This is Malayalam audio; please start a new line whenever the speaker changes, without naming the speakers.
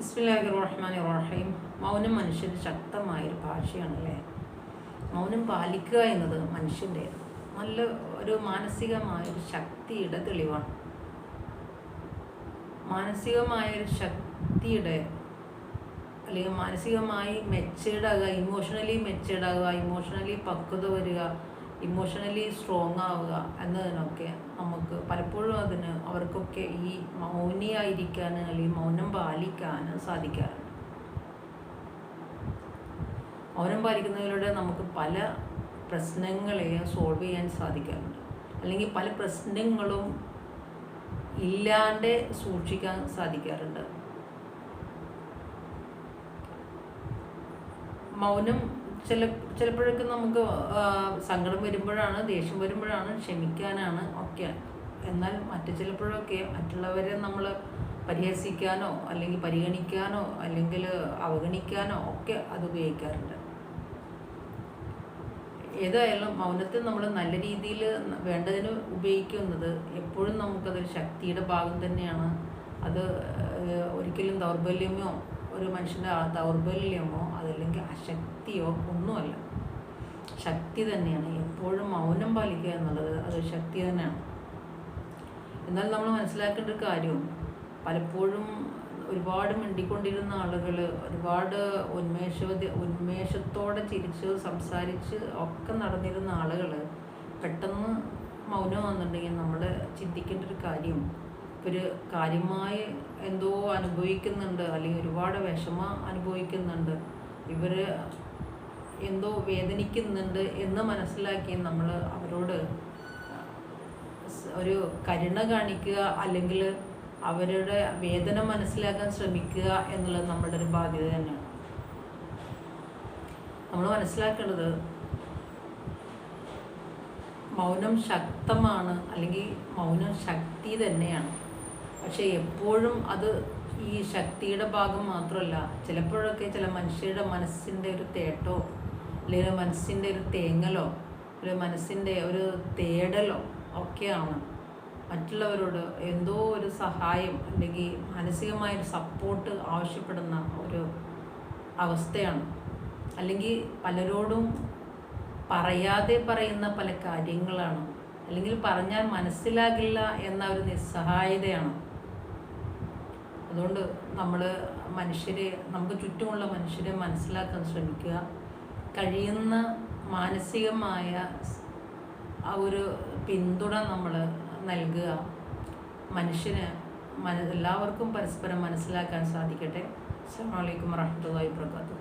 ബിസ്മില്ലാഹി റഹീം മൗനം മനുഷ്യന് ശക്തമായൊരു ഭാഷയാണല്ലേ? മൗനം പാലിക്കുക എന്നത് മനുഷ്യന്റെ നല്ല ഒരു മാനസികമായൊരു ശക്തിയുടെ തെളിവാണ്. മാനസികമായൊരു ശക്തിയുടെ അല്ലെങ്കിൽ മാനസികമായി മെച്ചേഡാകുക ഇമോഷണലി മെച്ചേഡാകുക ഇമോഷണലി പക്വത വരിക ഇമോഷണലി സ്ട്രോങ് ആവുക എന്നതിനൊക്കെ നമുക്ക് പലപ്പോഴും അതിന് അവർക്കൊക്കെ ഈ മൗനിയായിരിക്കാൻ അല്ലെങ്കിൽ മൗനം പാലിക്കാൻ സാധിക്കാറുണ്ട്. മൗനം പാലിക്കുന്നതിലൂടെ നമുക്ക് പല പ്രശ്നങ്ങളെ സോൾവ് ചെയ്യാൻ സാധിക്കാറുണ്ട്. അല്ലെങ്കിൽ പല പ്രശ്നങ്ങളും ഇല്ലാണ്ട് സൂക്ഷിക്കാൻ സാധിക്കാറുണ്ട്. മൗനം ചില ചിലപ്പോഴൊക്കെ നമുക്ക് സങ്കടം വരുമ്പോഴാണ് ദേഷ്യം വരുമ്പോഴാണ് ക്ഷമിക്കാനാണ് ഒക്കെ. എന്നാൽ മറ്റു ചിലപ്പോഴൊക്കെ മറ്റുള്ളവരെ നമ്മൾ പരിഹസിക്കാനോ അല്ലെങ്കിൽ പരിഗണിക്കാനോ അല്ലെങ്കിൽ അവഗണിക്കാനോ ഒക്കെ അത് ഉപയോഗിക്കാറുണ്ട്. ഏതായാലും മൗനത്തെ നമ്മൾ നല്ല രീതിയിൽ വേണ്ടതിന് ഉപയോഗിക്കുന്നത് എപ്പോഴും നമുക്കതൊരു ശക്തിയുടെ ഭാഗം തന്നെയാണ്. അത് ഒരിക്കലും ദൗർബല്യമോ ഒരു മനുഷ്യന്റെ ദൗർബല്യമോ അതല്ലെങ്കിൽ അശക്തിയോ ഒന്നുമല്ല. ശക്തി തന്നെയാണ്. എപ്പോഴും മൗനം പാലിക്കുക എന്നുള്ളത് അത് ശക്തി തന്നെയാണ്. എന്നാൽ നമ്മൾ മനസ്സിലാക്കേണ്ട ഒരു കാര്യം പലപ്പോഴും ഒരുപാട് മിണ്ടിക്കൊണ്ടിരുന്ന ആളുകൾ ഒരുപാട് ഉന്മേഷവതി ഉന്മേഷത്തോടെ ചിരിച്ച് സംസാരിച്ച് ഒക്കെ നടന്നിരുന്ന ആളുകൾ പെട്ടെന്ന് മൗനം വന്നിട്ടുണ്ടെങ്കിൽ നമ്മൾ ചിന്തിക്കേണ്ട ഒരു കാര്യം ഒരു കാര്യമായി എന്തോ അനുഭവിക്കുന്നുണ്ട് അല്ലെങ്കിൽ ഒരുപാട് വിഷമ അനുഭവിക്കുന്നുണ്ട്. ഇവർ എന്തോ വേദനിക്കുന്നുണ്ട് എന്ന് മനസ്സിലാക്കി നമ്മൾ അവരോട് ഒരു കരുണ കാണിക്കുക അല്ലെങ്കിൽ അവരുടെ വേദന മനസ്സിലാക്കാൻ ശ്രമിക്കുക എന്നുള്ളത് നമ്മുടെ ഒരു ബാധ്യത തന്നെയാണ്. നമ്മൾ മനസ്സിലാക്കേണ്ടത് മൗനം ശക്തമാണ് അല്ലെങ്കിൽ മൗനം ശക്തി തന്നെയാണ്. പക്ഷെ എപ്പോഴും അത് ഈ ശക്തിയുടെ ഭാഗം മാത്രമല്ല ചിലപ്പോഴൊക്കെ ചില മനുഷ്യരുടെ മനസ്സിന്റെ ഒരു തേട്ടോ അല്ലെങ്കിൽ മനസ്സിന്റെ ഒരു തേങ്ങലോ ഒരു മനസ്സിന്റെ ഒരു തേടലോ ഒക്കെയാണ്. മറ്റുള്ളവരോട് എന്തോ ഒരു സഹായം അല്ലെങ്കിൽ മാനസികമായൊരു സപ്പോർട്ട് ആവശ്യപ്പെടുന്ന ഒരു അവസ്ഥയാണ്. അല്ലെങ്കിൽ പലരോടും പറയാതെ പറയുന്ന പല കാര്യങ്ങളാണ്. അല്ലെങ്കിൽ പറഞ്ഞാൽ മനസ്സിലാകില്ല എന്ന ഒരു നിസ്സഹായതയാണ്. അതുകൊണ്ട് നമ്മൾ മനുഷ്യരെ നമുക്ക് ചുറ്റുമുള്ള മനുഷ്യരെ മനസ്സിലാക്കാൻ ശ്രമിക്കുക. കഴിയുന്ന മാനസികമായ ആ ഒരു പിന്തുണ നമ്മൾ നൽകുക. മനുഷ്യന് മന എല്ലാവർക്കും പരസ്പരം മനസ്സിലാക്കാൻ സാധിക്കട്ടെ. അസ്സാം വലൈക്കും വാഹമത്തല്ലാ വാബർക്കാത്തു